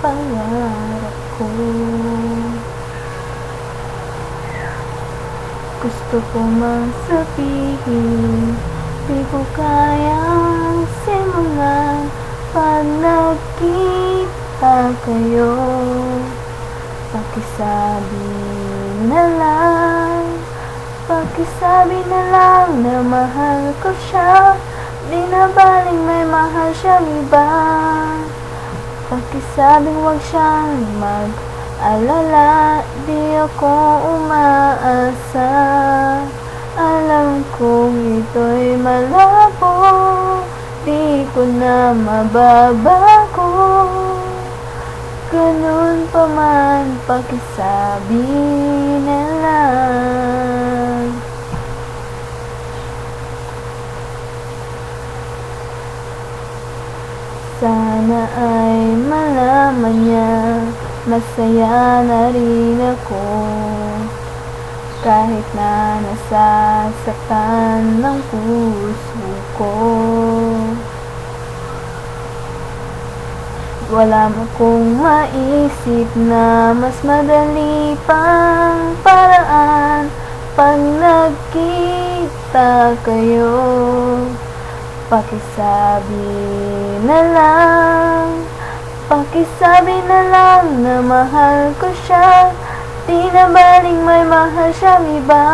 pangarap ko. Gusto ko mang sabihin Di ko kayang simulan Pag nagkita kayo. Pakisabi na lang Pakisabi na lang na mahal ko siya. Di na baling may mahal siyang iba Pakisabing huwag siyang mag-alala Di ako umaasa. Alam kong ito'y malabo Di ko na mababago. Ganun pa man, pakisabi na Sana ay malaman niya. Masaya na rin ako. Kahit na nasasaktan ng puso ko. Wala mo kong maisip na mas madali pang paraan Pag nagkita kayo. Pakisabi na lang Pakisabi na lang na mahal ko siya. Di na baling may mahal siyang iba.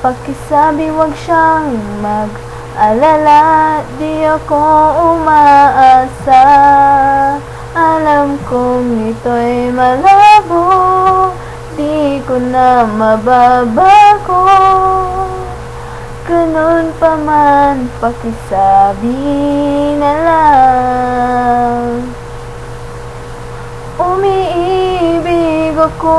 Pakisabi wag siyang mag-alala. Di ako umaasa. Alam kong ito'y malabo. Di ko na mababago. Ganun pa man, pakisabi na lang ako.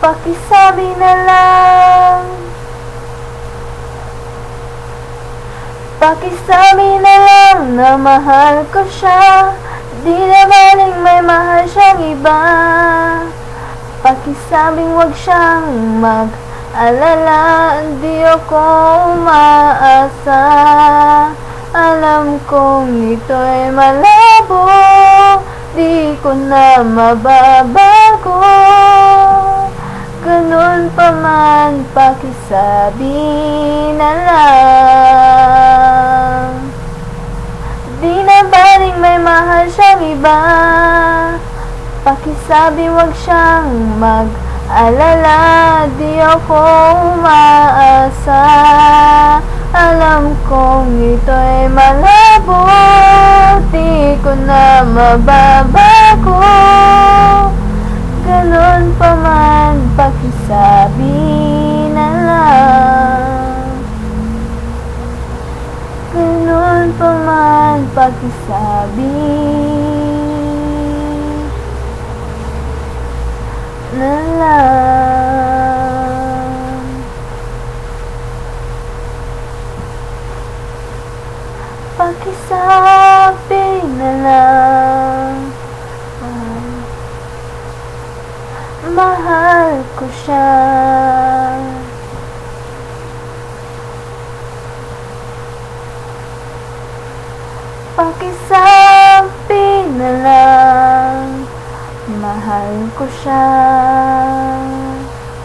Pakisabi na lang. Pakisabi na lang na mahal ko siya. Di na baling may mahal siyang iba. Pakisabing wag siyang mag-alala. Di ako umaasa Alam kong ito'y malabo. Di ko na mababago. Ganun pa man, pakisabi na lang. Di na baling may mahal siyang iba? Pakisabi wag siyang mag-alala. Di ako umaasa Alam kong ito'y malabo Di ko na mababago. Ganun pa man, pakisabi na lang. Ganun pa man, pakisabi. Na lang Pakisabi na lang ah, Mahal ko siya Pakisabi na lang Mahal ko siya